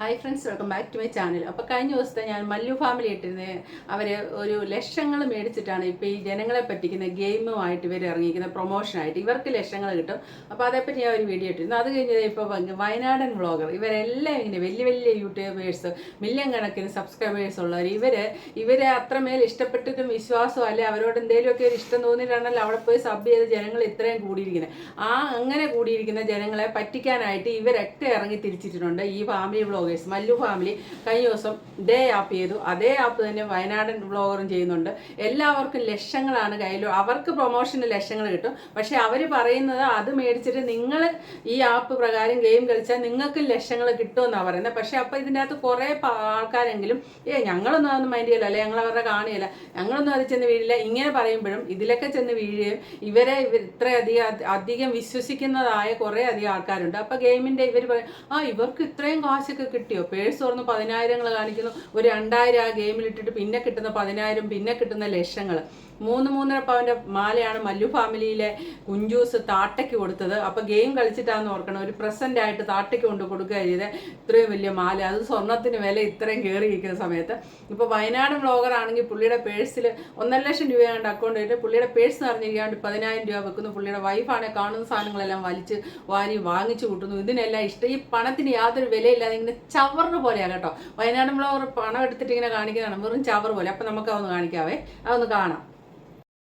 Hi friends welcome back to my channel അപ്പോൾ കഴിഞ്ഞ ദിവസത്തെ ഞാൻ മല്ലു ഫാമിലി ഇട്ടിരുന്നത് അവർ ഒരു ലക്ഷങ്ങൾ മേടിച്ചിട്ടാണ് ഇപ്പോൾ ഈ ജനങ്ങളെ പറ്റിക്കുന്ന ഗെയിമുമായിട്ട് ഇവർ ഇറങ്ങിയിരിക്കുന്ന പ്രൊമോഷനായിട്ട് ഇവർക്ക് ലക്ഷങ്ങൾ കിട്ടും. അപ്പോൾ അതേപ്പറ്റി ഞാൻ ഒരു വീഡിയോ ഇട്ടിരുന്നു. അത് കഴിഞ്ഞത് ഇപ്പോൾ വയനാടൻ വ്ളോഗർ ഇവരെല്ലാം ഇങ്ങനെ വലിയ വലിയ യൂട്യൂബേഴ്സ് മില്യൺ കണക്കിന് സബ്സ്ക്രൈബേഴ്സ് ഉള്ളവർ ഇവർ ഇവരെ അത്രമേൽ ഇഷ്ടപ്പെട്ടിട്ടും വിശ്വാസവും അല്ലെ അവരോട് എന്തെങ്കിലുമൊക്കെ ഒരു ഇഷ്ടം തോന്നിയിട്ടാണല്ലോ അവിടെ പോയി സബ് ചെയ്ത് ജനങ്ങൾ ഇത്രയും കൂടിയിരിക്കുന്നത്. ആ അങ്ങനെ കൂടിയിരിക്കുന്ന ജനങ്ങളെ പറ്റിക്കാനായിട്ട് ഇവരൊക്കെ ഇറങ്ങി തിരിച്ചിട്ടുണ്ട് ഈ ഫാമിലി വ്ളോഗേഴ്സ് മല്ലു ഫാമിലി കഴിഞ്ഞ ദിവസം ഇതേ ആപ്പ് ചെയ്തു. അതേ ആപ്പ് തന്നെ വയനാടൻ വ്ളോഗറും ചെയ്യുന്നുണ്ട്. എല്ലാവർക്കും ലക്ഷങ്ങളാണ് കയ്യിൽ അവർക്ക് പ്രൊമോഷന് ലക്ഷങ്ങൾ കിട്ടും. പക്ഷെ അവർ പറയുന്നത് അത് മേടിച്ചിട്ട് നിങ്ങൾ ഈ ആപ്പ് പ്രകാരം ഗെയിം കളിച്ചാൽ നിങ്ങൾക്ക് ലക്ഷങ്ങൾ കിട്ടുമെന്നാണ് പറയുന്നത്. പക്ഷെ അപ്പോൾ ഇതിന്റെ അകത്ത് കുറേ ആൾക്കാരെങ്കിലും ഏ ഞങ്ങളൊന്നും അതൊന്നും മൈൻഡ് ചെയ്യില്ല അല്ലെ ഞങ്ങൾ അവരുടെ കാണില്ല ഞങ്ങളൊന്നും അത് ചെന്ന് വീഴില്ല. ഇങ്ങനെ പറയുമ്പോഴും ഇതിലൊക്കെ ചെന്ന് വീഴുകയും ഇവരെ ഇത്രയധികം അധികം വിശ്വസിക്കുന്നതായ കുറേ അധികം ആൾക്കാരുണ്ട്. അപ്പോൾ ഗെയിമിന്റെ ഇവർ പറയും ആ ഇവർക്ക് ഇത്രയും കാശൊക്കെ കിട്ടിയോ? പേഴ്സ് തുറന്ന് പതിനായിരങ്ങൾ കാണിക്കുന്നു. ഒരു രണ്ടായിരം ആ ഗെയിമിൽ ഇട്ടിട്ട് പിന്നെ കിട്ടുന്ന പതിനായിരം പിന്നെ കിട്ടുന്ന ലക്ഷങ്ങൾ. മൂന്ന് മൂന്നര പവന്റെ മാലയാണ് മല്ലു ഫാമിലിയിലെ കുഞ്ചൂസ് താട്ടയ്ക്ക് കൊടുത്തത്. അപ്പോൾ ഗെയിം കളിച്ചിട്ടാന്ന് ഓർക്കണം. ഒരു പ്രസന്റ് ആയിട്ട് താട്ടയ്ക്ക് കൊണ്ട് കൊടുക്കുക ചെയ്ത്. ഇത്രയും വലിയ മാല. അത് സ്വർണത്തിന് വില ഇത്രയും കയറിയിരിക്കുന്ന സമയത്ത്. ഇപ്പോൾ വയനാട് വ്ളോഗർ ആണെങ്കിൽ പുള്ളിയുടെ പേഴ്സിൽ ഒന്നര ലക്ഷം രൂപയാണ്ട് അക്കൗണ്ട് ഇട്ട് പുള്ളിയുടെ പേഴ്സ് നിറഞ്ഞിരിക്കാണ്ട് പതിനായിരം രൂപ വെക്കുന്നു. പുള്ളിയുടെ വൈഫാണെങ്കിൽ കാണുന്ന സാധനങ്ങളെല്ലാം വലിച്ച് വാരി വാങ്ങിച്ചു കൂട്ടുന്നു. ഇതിനെല്ലാം ഇഷ്ടം. ഈ പണത്തിന് യാതൊരു വിലയില്ലാതെ ഇങ്ങനെ ചവറിന് പോലെയാണ് കേട്ടോ. വയനാട് നമ്മൾ പണം എടുത്തിട്ട് ഇങ്ങനെ കാണിക്കുന്നതാണ്. വെറും ചവർ പോലെ. അപ്പം നമുക്ക് അതൊന്ന് കാണിക്കാവേ. അതൊന്ന് കാണാം.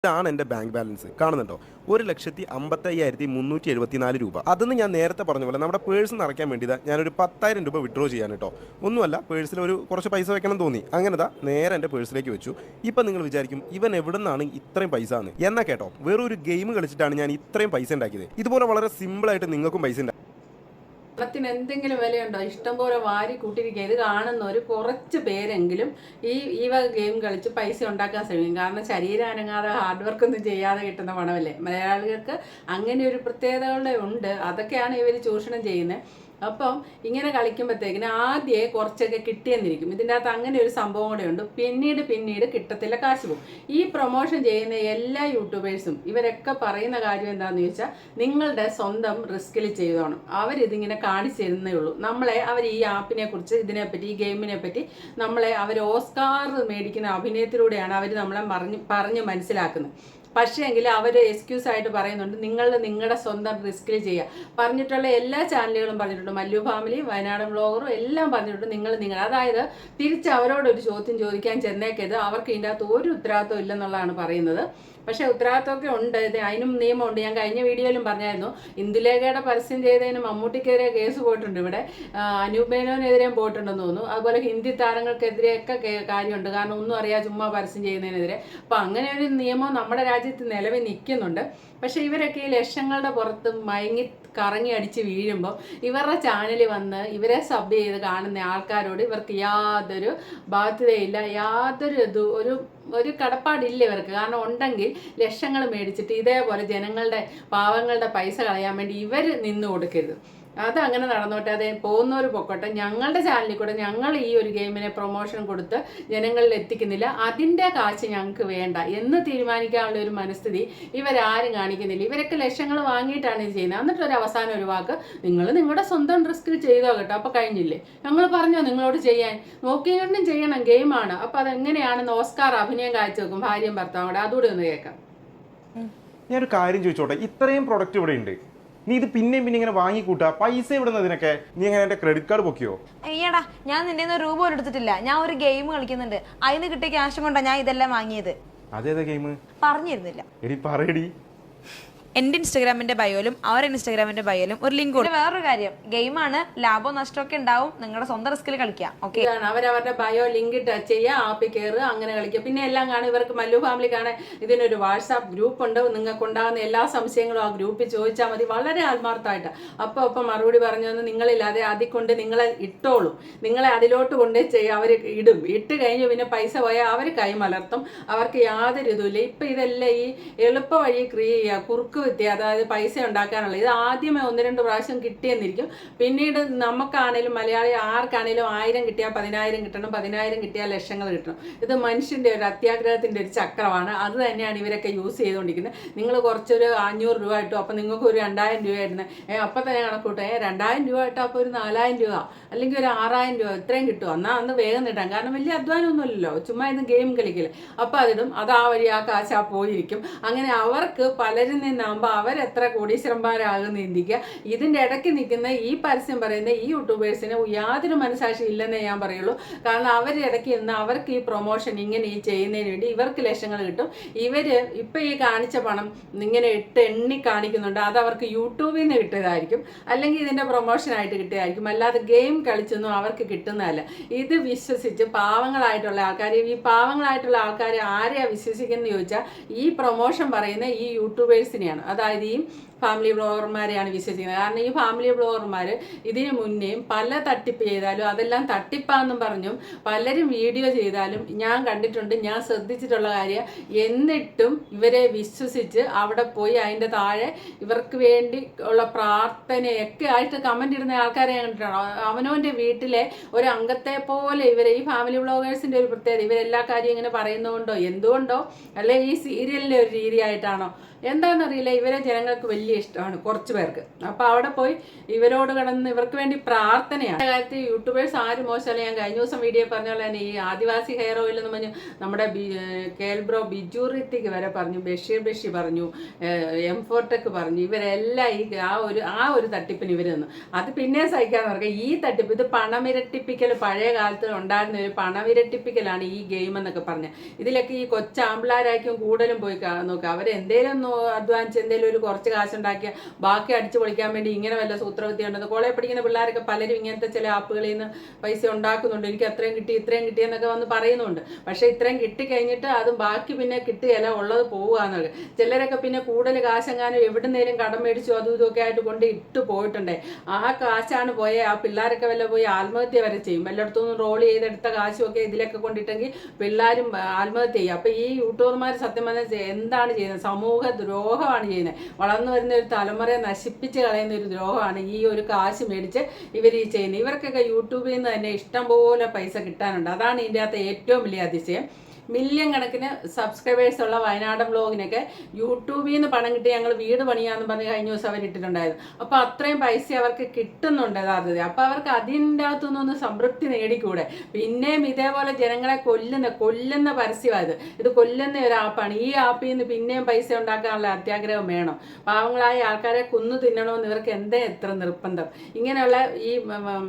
ഇതാണ് എന്റെ ബാങ്ക് ബാലൻസ്. കാണുന്നുണ്ടോ? ഒരു ലക്ഷത്തി അമ്പത്തി അയ്യായിരത്തി മുന്നൂറ്റി എഴുപത്തിനാല് രൂപ. അതെന്ന് ഞാൻ നേരത്തെ പറഞ്ഞ പോലെ നമ്മുടെ പേഴ്സ് നിറയ്ക്കാൻ വേണ്ടി ദാ ഞാനൊരു പത്തായിരം രൂപ വിഡ്രോ ചെയ്യാൻ കേട്ടോ. ഒന്നുമല്ല പേഴ്സിൽ ഒരു കുറച്ച് പൈസ വെക്കണം തോന്നി. അങ്ങനെ ദാ നേരെ എന്റെ പേഴ്സിലേക്ക് വെച്ചു. ഇപ്പൊ നിങ്ങൾ വിചാരിക്കും ഇവൻ എവിടെ നിന്നാണ് ഇത്രയും പൈസ എന്ന്? കേട്ടോ വേറൊരു ഗെയിം കളിച്ചിട്ടാണ് ഞാൻ ഇത്രയും പൈസ ഉണ്ടാക്കിയത്. ഇതുപോലെ വളരെ സിമ്പിൾ ആയിട്ട് നിങ്ങൾക്കും പൈസ പണത്തിന് എന്തെങ്കിലും വിലയുണ്ടോ? ഇഷ്ടം പോലെ വാരി കൂട്ടിയിരിക്കുക. ഇത് കാണുന്ന ഒരു കുറച്ച് പേരെങ്കിലും ഈ ഈ വക ഗെയിം കളിച്ച് പൈസ ഉണ്ടാക്കാൻ ശ്രമിക്കും. കാരണം ശരീരം അനങ്ങാതെ ഹാർഡ് വർക്കൊന്നും ചെയ്യാതെ കിട്ടുന്ന പണമല്ലേ? മലയാളികൾക്ക് അങ്ങനെ ഒരു പ്രത്യേകതകളുടെ ഉണ്ട്. അതൊക്കെയാണ് ഇവർ ചൂഷണം ചെയ്യുന്നത്. അപ്പം ഇങ്ങനെ കളിക്കുമ്പോഴത്തേക്കിന് ആദ്യമേ കുറച്ചൊക്കെ കിട്ടിയെന്നിരിക്കും. ഇതിന്റെ അകത്ത് അങ്ങനെ ഒരു സംഭവം കൂടെ ഉണ്ട്. പിന്നീട് പിന്നീട് കിട്ടത്തില്ല കാശ് പോകും. ഈ പ്രൊമോഷൻ ചെയ്യുന്ന എല്ലാ യൂട്യൂബേഴ്സും ഇവരൊക്കെ പറയുന്ന കാര്യം എന്താണെന്ന് ചോദിച്ചാൽ നിങ്ങളുടെ സ്വന്തം റിസ്കിൽ ചെയ്തോണം. അവരിതിങ്ങനെ കാണിച്ചു തരുന്നേ ഉള്ളൂ. നമ്മളെ അവർ ഈ ആപ്പിനെ കുറിച്ച് ഇതിനെപ്പറ്റി ഈ ഗെയിമിനെ പറ്റി നമ്മളെ അവർ ഓസ്കാർ മേടിക്കുന്ന അഭിനയത്തിലൂടെയാണ് അവർ നമ്മളെ പറഞ്ഞ് പറഞ്ഞ് മനസ്സിലാക്കുന്നത്. പക്ഷേ എങ്കിൽ അവർ എക്സ്ക്യൂസ് ആയിട്ട് പറയുന്നുണ്ട് നിങ്ങൾ നിങ്ങളുടെ സ്വന്തം റിസ്കിൽ ചെയ്യുക പറഞ്ഞിട്ടുള്ള എല്ലാ ചാനലുകളും പറഞ്ഞിട്ടുണ്ട് മല്ലു ഫാമിലി വയനാട് വ്ളോഗറും എല്ലാം പറഞ്ഞിട്ടുണ്ട് നിങ്ങൾ നിങ്ങൾ. അതായത് തിരിച്ച് അവരോട് ഒരു ചോദ്യം ചോദിക്കാൻ ചെന്നേക്കത് അവർക്ക് ഇതിന്റെ അകത്ത് ഒരു ഉത്തരവാദിത്വം ഇല്ലെന്നുള്ളതാണ് പറയുന്നത്. പക്ഷേ ഉത്തരവാദിത്വമൊക്കെ ഉണ്ട്. അതിനും നിയമമുണ്ട്. ഞാൻ കഴിഞ്ഞ വീഡിയോയിലും പറഞ്ഞായിരുന്നു. ഇന്ദുലേഖയുടെ പരസ്യം ചെയ്തതിന് മമ്മൂട്ടിക്കെതിരെ കേസ് പോയിട്ടുണ്ട് ഇവിടെ. അനൂപ് മേനോനെതിരെയും പോയിട്ടുണ്ടെന്ന് തോന്നുന്നു. അതുപോലെ ഹിന്ദി താരങ്ങൾക്കെതിരെയൊക്കെ കാര്യമുണ്ട്. കാരണം ഒന്നും അറിയാതെ ചുമ്മാ പരസ്യം ചെയ്യുന്നതിനെതിരെ. അപ്പം അങ്ങനെ ഒരു നിയമം നമ്മുടെ രാജ്യത്ത് നിലവിൽ നിൽക്കുന്നുണ്ട്. പക്ഷേ ഇവരൊക്കെ ഈ ലക്ഷങ്ങളുടെ പുറത്ത് മയങ്ങി കറങ്ങി അടിച്ച് വീഴുമ്പോൾ ഇവരുടെ ചാനലിൽ വന്ന് ഇവരെ സബ് ചെയ്ത് കാണുന്ന ആൾക്കാരോട് ഇവർക്ക് യാതൊരു ബാധ്യതയില്ല. യാതൊരു ഒരു ഒരു കടപ്പാടില്ല ഇവർക്ക്. കാരണം ഉണ്ടെങ്കിൽ ലക്ഷങ്ങൾ മേടിച്ചിട്ട് ഇതേപോലെ ജനങ്ങളുടെ പാവങ്ങളുടെ പൈസ കളയാൻ വേണ്ടി ഇവർ നിന്ന് കൊടുക്കരുത്. അത് അങ്ങനെ നടന്നോട്ടെ. അതെ പോകുന്നവർ പൊക്കോട്ടെ. ഞങ്ങളുടെ ചാനലിൽ കൂടെ ഞങ്ങൾ ഈ ഒരു ഗെയിമിനെ പ്രൊമോഷൻ കൊടുത്ത് ജനങ്ങളിൽ എത്തിക്കുന്നില്ല. അതിന്റെ കാശ് ഞങ്ങൾക്ക് വേണ്ട എന്ന് തീരുമാനിക്കാനുള്ള ഒരു മനസ്ഥിതി ഇവരാരും കാണിക്കുന്നില്ല. ഇവരൊക്കെ ലക്ഷങ്ങൾ വാങ്ങിയിട്ടാണ് ഇത് ചെയ്യുന്നത്. എന്നിട്ടൊരു അവസാനം ഒരു വാക്ക് നിങ്ങൾ നിങ്ങളുടെ സ്വന്തം റിസ്കിൽ ചെയ്തോ കേട്ടോ. അപ്പോൾ കഴിഞ്ഞില്ലേ? ഞങ്ങൾ പറഞ്ഞോ നിങ്ങളോട് ചെയ്യാൻ. നോക്കിയിട്ടും ചെയ്യണം ഗെയിമാണ് അപ്പോൾ അതെങ്ങനെയാണെന്ന് ഓസ്കാർ അഭിനയം കാഴ്ചവെക്കും ഭാര്യയും ഭർത്താവും കൂടെ. അതുകൂടി ഒന്ന് കേൾക്കാം. ഞാനൊരു കാര്യം ചോദിച്ചോട്ടെ. ഇത്രയും പ്രൊഡക്റ്റ് ഇവിടെ ഉണ്ട്. നീ ഇത് പിന്നെയും പിന്നെ ഇങ്ങനെ വാങ്ങിക്കൂട്ടാ? പൈസ ഇവിടുന്നതിനൊക്കെ നീ എങ്ങനെ എന്റെ ക്രെഡിറ്റ് കാർഡ് പൊക്കിയോ? അയ്യടാ ഞാൻ നിന്റെ രൂപ പോലും എടുത്തിട്ടില്ല. ഞാൻ ഒരു ഗെയിം കളിക്കുന്നുണ്ട്. അതിന് കിട്ടിയ ക്യാഷും കൊണ്ടാ ഞാൻ ഇതെല്ലാം വാങ്ങിയത്. അതേതാ ഗെയിം പറഞ്ഞിരുന്നില്ല. എടി പറയടി. എന്റെ ഇൻസ്റ്റാഗ്രാമിന്റെ ബയോയിലും അവരുടെ ഇൻസ്റ്റാഗ്രാമിന്റെ ബയോയിലും ഒരു ലിങ്ക് ഉണ്ട് വേറൊരു കാര്യം ഗെയിമാണ് ലാഭവും നഷ്ടമൊക്കെ ഉണ്ടാവും നിങ്ങളുടെ സ്വന്തം റിസ്കിൽ കളിക്കാം ഓക്കെ അവർ അവരവരുടെ ബയോ ലിങ്ക് ടച്ച് ചെയ്യുക ആപ്പിൽ കയറുക അങ്ങനെ കളിക്കുക പിന്നെ എല്ലാം കാണും ഇവർക്ക് മല്ലു ഫാമിലി കാണാൻ ഇതിനൊരു വാട്സാപ്പ് ഗ്രൂപ്പ് ഉണ്ട് നിങ്ങൾക്ക് ഉണ്ടാകുന്ന എല്ലാ സംശയങ്ങളും ആ ഗ്രൂപ്പിൽ ചോദിച്ചാൽ മതി വളരെ ആത്മാർത്ഥമായിട്ട്. അപ്പോൾ അപ്പം മറുപടി പറഞ്ഞു തന്നെ നിങ്ങളില്ലാതെ അതിൽ കൊണ്ട് നിങ്ങളെ ഇട്ടോളും. നിങ്ങളെ അതിലോട്ട് കൊണ്ട് ചെയ്യുക അവർ ഇടും. ഇട്ട് കഴിഞ്ഞ് പിന്നെ പൈസ പോയാൽ അവർ കൈമലർത്തും. അവർക്ക് യാതൊരു ഇതുമില്ല ഇപ്പം ഇതെല്ലാം ഈ എളുപ്പ വഴി ക്രിയ ചെയ്യുക കുറുക്ക് കുറ്റകൃത്യം അതായത് പൈസ ഉണ്ടാക്കാനുള്ള. ഇത് ആദ്യമേ ഒന്ന് രണ്ട് പ്രാവശ്യം കിട്ടിയെന്നിരിക്കും. പിന്നീട് നമുക്കാണേലും മലയാളി ആർക്കാണേലും ആയിരം കിട്ടിയാൽ പതിനായിരം കിട്ടണം പതിനായിരം കിട്ടിയാൽ ലക്ഷങ്ങൾ കിട്ടണം. ഇത് മനുഷ്യന്റെ ഒരു അത്യാഗ്രഹത്തിന്റെ ഒരു ചക്രമാണ്. അത് തന്നെയാണ് ഇവരൊക്കെ യൂസ് ചെയ്തുകൊണ്ടിരിക്കുന്നത്. നിങ്ങൾ കുറച്ചൊരു അഞ്ഞൂറ് രൂപ ഇട്ടു അപ്പം നിങ്ങൾക്ക് ഒരു രണ്ടായിരം രൂപ ആയിരുന്നു ഏ അപ്പം തന്നെ കണക്കൂട്ടെ. ഏ രണ്ടായിരം രൂപ ഇട്ടാൽ അപ്പോൾ ഒരു നാലായിരം രൂപ അല്ലെങ്കിൽ ഒരു ആറായിരം രൂപ ഇത്രയും കിട്ടും എന്നാൽ അന്ന് വേഗം നേടാം കാരണം വലിയ അധ്വാനമൊന്നുമില്ലല്ലോ. ചുമ്മാ ഇന്ന് ഗെയിം കളിക്കില്ല അപ്പോൾ അതിടും. അത് ആ വഴി ആ കാശ് ആ പോയിരിക്കും. അങ്ങനെ അവർക്ക് പലരിൽ നിന്നാകുമ്പോൾ എത്ര കോടീശ്വരന്മാരാകുന്ന ചിന്തിക്കുക. ഇതിന്റെ ഇടയ്ക്ക് നിൽക്കുന്ന ഈ പരസ്യം പറയുന്ന ഈ യൂട്യൂബേഴ്സിന് യാതൊരു മനസാക്ഷി ഇല്ലെന്നേ ഞാൻ പറയുള്ളൂ. കാരണം അവർ ഇടയ്ക്ക് നിന്ന് അവർക്ക് ഈ പ്രൊമോഷൻ ഇങ്ങനെ ഈ ചെയ്യുന്നതിന് വേണ്ടി ഇവർക്ക് ലക്ഷങ്ങൾ കിട്ടും. ഇവർ ഇപ്പം ഈ കാണിച്ച പണം ഇങ്ങനെ ഇട്ട് എണ്ണി കാണിക്കുന്നുണ്ട്. അത് അവർക്ക് യൂട്യൂബിൽ നിന്ന് കിട്ടിയതായിരിക്കും. അല്ലെങ്കിൽ ഇതിന്റെ പ്രൊമോഷനായിട്ട് കിട്ടിയതായിരിക്കും. അല്ലാതെ ഗെയിം കളിച്ചൊന്നും അവർക്ക് കിട്ടുന്നതല്ല. ഇത് വിശ്വസിച്ച് പാവങ്ങളായിട്ടുള്ള ആൾക്കാർ ഈ പാവങ്ങളായിട്ടുള്ള ആൾക്കാർ ആരെയാണ് വിശ്വസിക്കുന്നത് ചോദിച്ചാൽ ഈ പ്രൊമോഷൻ പറയുന്ന ഈ യൂട്യൂബേഴ്സിനെയാണ്. അതായത് ഈ ഫാമിലി ബ്ലോഗർമാരെയാണ് വിശ്വസിക്കുന്നത്. കാരണം ഈ ഫാമിലി ബ്ലോഗർമാർ ഇതിനു മുന്നേയും പല തട്ടിപ്പ് ചെയ്താലും അതെല്ലാം തട്ടിപ്പാന്നും പറഞ്ഞും പലരും വീഡിയോ ചെയ്താലും ഞാൻ കണ്ടിട്ടുണ്ട് ഞാൻ ശ്രദ്ധിച്ചിട്ടുള്ള കാര്യം എന്നിട്ടും ഇവരെ വിശ്വസിച്ച് അവിടെ പോയി അതിന്റെ താഴെ ഇവർക്ക് വേണ്ടി ഉള്ള പ്രാർത്ഥനയൊക്കെ ആയിട്ട് കമന്റ് ഇടുന്ന ആൾക്കാരെ ഞാൻ കണ്ടിട്ടാണ് അവനവന്റെ വീട്ടിലെ ഒരു അംഗത്തെ പോലെ ഇവരെ ഈ ഫാമിലി ബ്ലോഗേഴ്സിന്റെ ഒരു പ്രത്യേകത ഇവരെല്ലാ കാര്യം ഇങ്ങനെ പറയുന്നതുകൊണ്ടോ എന്തുകൊണ്ടോ അല്ലെ ഈ സീരിയലിന്റെ ഒരു രീതിയായിട്ടാണോ? എന്താണെന്നറിയില്ല ഇവരെ ജനങ്ങൾക്ക് വലിയ ഇഷ്ടമാണ് കുറച്ച് പേർക്ക്. അപ്പോൾ അവിടെ പോയി ഇവരോട് കിടന്ന് ഇവർക്ക് വേണ്ടി പ്രാർത്ഥനയാണ്. കാര്യത്തിൽ യൂട്യൂബേഴ്സ് ആര് മോശമല്ല. ഞാൻ കഴിഞ്ഞ ദിവസം വീഡിയോ പറഞ്ഞ പോലെ തന്നെ ഈ ആദിവാസി ഹെയർ ഓയിൽ എന്ന് പറഞ്ഞു നമ്മുടെ കേൽബ്രോ ബിജു ഋത്തിക്ക് വരെ പറഞ്ഞു ബഷീർ ബഷി പറഞ്ഞു എം ഫോർട്ടക്ക് പറഞ്ഞു ഇവരെല്ലാം ഈ ആ ഒരു ആ ഒരു തട്ടിപ്പിന് ഇവർ നിന്നു. അത് പിന്നെ സഹിക്കാന്ന് പറയുക ഈ തട്ടിപ്പ് ഇത് പണമിരട്ടിപ്പിക്കൽ പഴയ കാലത്ത് ഉണ്ടായിരുന്ന ഒരു പണമിരട്ടിപ്പിക്കലാണ് ഈ ഗെയിം എന്നൊക്കെ പറഞ്ഞത് ഇതിലൊക്കെ ഈ കൊച്ചാമ്പിളാരായിരിക്കും കൂടുതലും പോയി നോക്കുക അവരെന്തേലും അധ്വാനിച്ച് എന്തെങ്കിലും ഒരു കുറച്ച് കാശുണ്ടാക്കിയ ബാക്കി അടിച്ചു പൊളിക്കാൻ വേണ്ടി ഇങ്ങനെ വല്ല സൂത്രവിദ്യ ഉണ്ടെന്ന് കോളേജ് പഠിക്കുന്ന പിള്ളേരൊക്കെ പലരും ഇങ്ങനത്തെ ചില ആപ്പുകളിൽ നിന്ന് പൈസ ഉണ്ടാക്കുന്നുണ്ട്. എനിക്ക് അത്രയും കിട്ടി ഇത്രയും കിട്ടി എന്നൊക്കെ വന്ന് പറയുന്നുണ്ട്. പക്ഷേ ഇത്രയും കിട്ടിക്കഴിഞ്ഞിട്ട് അതും ബാക്കി പിന്നെ കിട്ടുകയല്ല ഉള്ളത് പോവുകയെന്നുള്ളത് ചിലരൊക്കെ പിന്നെ കൂടുതൽ കാശെങ്ങാനും എവിടുന്നേലും കടം മേടിച്ചു അതും ഇതൊക്കെ ആയിട്ട് കൊണ്ട് ഇട്ട് പോയിട്ടുണ്ടേ. ആ കാശാണ് പോയേ ആ പിള്ളേരൊക്കെ വല്ല പോയി ആത്മഹത്യ വരെ ചെയ്യും. വല്ലയിടത്തുനിന്ന് റോൾ ചെയ്തെടുത്ത കാശുമൊക്കെ ഇതിലൊക്കെ കൊണ്ടിട്ടെങ്കിൽ പിള്ളേരും ആത്മഹത്യ ചെയ്യും. അപ്പോൾ ഈ യൂട്യൂബർമാർ സത്യം പറഞ്ഞാൽ എന്താണ് ചെയ്യുന്നത്? സമൂഹ ദ്രോഹമാണ് ചെയ്യുന്നത്. വളർന്നു ഒരു തലമുറയെ നശിപ്പിച്ച് കളയുന്ന ഒരു ദ്രോഹമാണ് ഈ ഒരു കാശ് മേടിച്ച് ഇവർ ഈ ചെയ്യുന്നത്. ഇവർക്കൊക്കെ യൂട്യൂബിൽ നിന്ന് തന്നെ ഇഷ്ടംപോലെ പൈസ കിട്ടാനുണ്ട്. അതാണ് ഇതിന്റെ അകത്ത് ഏറ്റവും വലിയ അതിശയം. മില്യൺ കണക്കിന് സബ്സ്ക്രൈബേഴ്സ് ഉള്ള വയനാട് ബ്ലോഗിനൊക്കെ യൂട്യൂബിൽ നിന്ന് പണം കിട്ടി ഞങ്ങൾ വീട് പണിയാന്ന് പറഞ്ഞ് കഴിഞ്ഞ ദിവസം അവർ ഇട്ടിട്ടുണ്ടായിരുന്നു. അപ്പോൾ അത്രയും പൈസ അവർക്ക് കിട്ടുന്നുണ്ട് യഥാർത്ഥത്തിൽ അപ്പോൾ അവർക്ക് അതിന്റെ അകത്തുനിന്നൊന്ന് സംതൃപ്തി നേടിക്കൂടെ? പിന്നെയും ഇതേപോലെ ജനങ്ങളെ കൊല്ലുന്ന കൊല്ലുന്ന പരസ്യമായത് ഇത്. കൊല്ലുന്ന ഒരു ആപ്പാണ്. ഈ ആപ്പിൽ നിന്ന് പിന്നെയും പൈസ ഉണ്ടാക്കാനുള്ള അത്യാഗ്രഹം വേണം. പാവങ്ങളായ ആൾക്കാരെ കുന്നു തിന്നണമെന്ന് ഇവർക്ക് എന്തേ എത്ര നിർബന്ധം? ഇങ്ങനെയുള്ള ഈ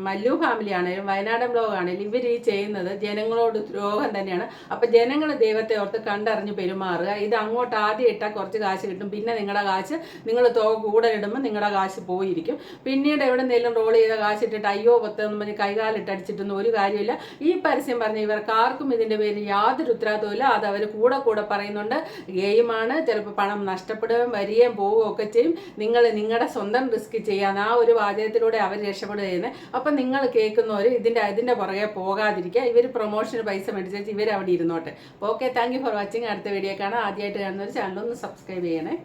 മല്ലു ഫാമിലി ആണെങ്കിലും വയനാടൻ ബ്ലോഗ് ആണെങ്കിലും ഇവർ ഈ ചെയ്യുന്നത് ജനങ്ങളോട് ദ്രോഹം തന്നെയാണ്. അപ്പം ജനങ്ങൾ ദൈവത്തെ ഓർത്ത് കണ്ടറിഞ്ഞ് പെരുമാറുക. ഇത് അങ്ങോട്ട് ആദ്യം ഇട്ടാൽ കുറച്ച് കാശ് കിട്ടും. പിന്നെ നിങ്ങളുടെ കാശ് നിങ്ങൾ തുക കൂടുതലിടുമ്പോൾ നിങ്ങളുടെ കാശ് പോയിരിക്കും. പിന്നീട് എവിടെ നിന്നെങ്കിലും റോൾ ചെയ്ത കാശ് ഇട്ടിട്ട് അയ്യോ പത്തെന്ന് പറഞ്ഞ് കൈകാലിട്ട് അടിച്ചിട്ടൊന്നും ഒരു കാര്യമില്ല ഈ പരസ്യം പറഞ്ഞ ഇവർക്ക് ആർക്കും ഇതിന്റെ പേരിൽ യാതൊരു ഉത്തരവാദിത്വമില്ല അത് അവർ കൂടെ കൂടെ പറയുന്നുണ്ട്. ഗെയിമാണ് ചിലപ്പോൾ പണം നഷ്ടപ്പെടുകയും വരികയും പോവുകയും ഒക്കെ ചെയ്യും. നിങ്ങൾ നിങ്ങളുടെ സ്വന്തം റിസ്ക് ചെയ്യാൻ ആ ഒരു വാചകത്തിലൂടെ അവർ രക്ഷപ്പെടുകയെന്ന് അപ്പം നിങ്ങൾ കേൾക്കുന്നവർ ഇതിന്റെ അതിന്റെ പുറകെ പോകാതിരിക്കുക. ഇവർ പ്രൊമോഷന് പൈസ മേടിച്ചു ഇവർ അവിടെ ഇരുന്നോട്ടെ. അപ്പോൾ okay thank you for watching അടുത്ത വീഡിയോ കാണാം. ആദ്യമായിട്ട് ചാനൽ ഒന്ന് സബ്സ്ക്രൈബ് ചെയ്യണേ.